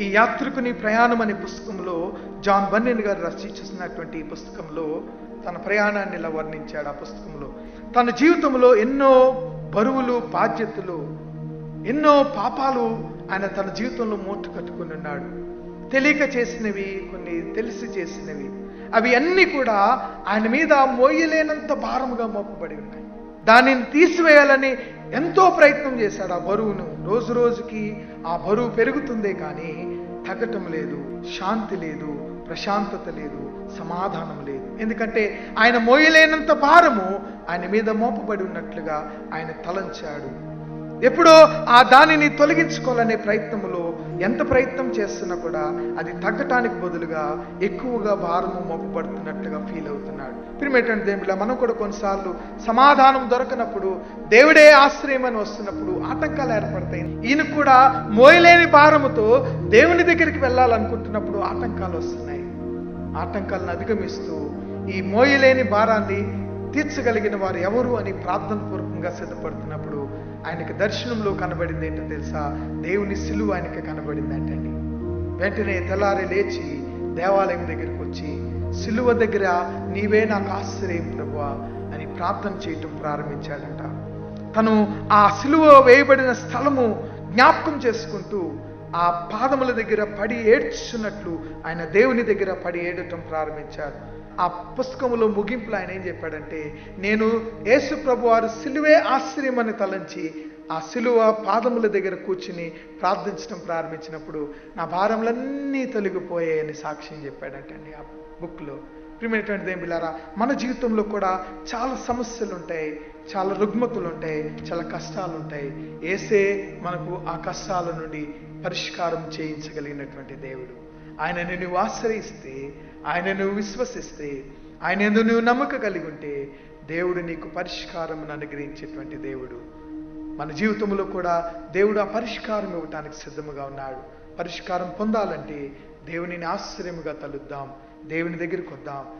ఈ యాత్రికుని ప్రయాణం అనే పుస్తకంలో జాన్ బన్నెన్ గారు రచించినటువంటి ఈ పుస్తకంలో తన ప్రయాణాన్ని ఇలా వర్ణించాడు ఆ పుస్తకంలో. తన జీవితంలో ఎన్నో బరువులు బాధ్యతలు ఎన్నో పాపాలు ఆయన తన జీవితంలో మూట కట్టుకుని ఉన్నాడు. తెలియక చేసినవి కొన్ని తెలిసి చేసినవి. అవి అన్నీ కూడా ఆయన మీద మోయలేనంత భారముగా మోపబడి ఉన్నాయి. దానిని తీసివేయాలని ఎంతో ప్రయత్నం చేశాడు ఆ బరువును. రోజు రోజుకి ఆ బరువు పెరుగుతుందే కానీ తగ్గటం లేదు శాంతి లేదు ప్రశాంతత లేదు సమాధానం లేదు. ఎందుకంటే ఆయన మోయలేనంత భారము ఆయన మీద మోపబడి ఉన్నట్లుగా ఆయన తలంచాడు. ఎప్పుడో ఆ దానిని తొలగించుకోవాలనే ప్రయత్నంలో ఎంత ప్రయత్నం చేస్తున్నా కూడా అది తగ్గటానికి బదులుగా ఎక్కువగా భారము మొగ్గుపడుతున్నట్టుగా ఫీల్ అవుతున్నాడు. ప్రిమేటండి దేవుడిలా మనం కూడా కొన్నిసార్లు సమాధానం దొరకనప్పుడు దేవుడే ఆశ్రయం అని వస్తున్నప్పుడు ఆటంకాలు ఏర్పడతాయి. ఈయన కూడా మోయలేని భారముతో దేవుని దగ్గరికి వెళ్ళాలనుకుంటున్నప్పుడు ఆటంకాలు వస్తున్నాయి. ఆటంకాలను అధిగమిస్తూ ఈ మోయలేని భారాన్ని తీర్చగలిగిన వారు ఎవరు అని ప్రార్థన పూర్వకంగా సిద్ధపడుతున్నప్పుడు ఆయనకు దర్శనంలో కనబడింది ఏంటో తెలుసా? దేవుని సిలువ ఆయనకి కనబడింది అంటండి. వెంటనే తెల్లారి లేచి దేవాలయం దగ్గరికి వచ్చి సిలువ దగ్గర నీవే నాకు ఆశ్చర్యం ప్రభువా అని ప్రార్థన చేయటం ప్రారంభించాడంట. తను ఆ సిలువ వేయబడిన స్థలము జ్ఞాపకం చేసుకుంటూ ఆ పాదముల దగ్గర పడి ఏడ్చున్నట్లు ఆయన దేవుని దగ్గర పడి ఏడటం ప్రారంభించారు. ఆ పుస్తకంలో ముగింపులో ఆయన ఏం చెప్పాడంటే నేను యేసు ప్రభు వారు సిలువే ఆశ్చర్యమని తలంచి ఆ సిలువ పాదముల దగ్గర కూర్చుని ప్రార్థించడం ప్రారంభించినప్పుడు నా భారములన్నీ తొలగిపోయాయని సాక్ష్యం చెప్పాడంటండి ఆ బుక్లో. ప్రిమినటువంటి దేవులారా మన జీవితంలో కూడా చాలా సమస్యలు ఉంటాయి చాలా రుగ్మతులు ఉంటాయి చాలా కష్టాలు ఉంటాయి ఏసే మనకు ఆ కష్టాల నుండి పరిష్కారం చేయించగలిగినటువంటి దేవుడు. ఆయనను నువ్వు ఆశ్రయిస్తే ఆయన నువ్వు విశ్వసిస్తే ఆయన ఎందు నువ్వు నమ్మక కలిగి ఉంటే దేవుడు నీకు పరిష్కారం అనుగ్రహించేటువంటి దేవుడు. మన జీవితంలో కూడా దేవుడు ఆ పరిష్కారం ఇవ్వటానికి సిద్ధముగా ఉన్నాడు. పరిష్కారం పొందాలంటే దేవునిని ఆశ్చర్యముగా తలుద్దాం. దేవుని దగ్గరికి వద్దాం.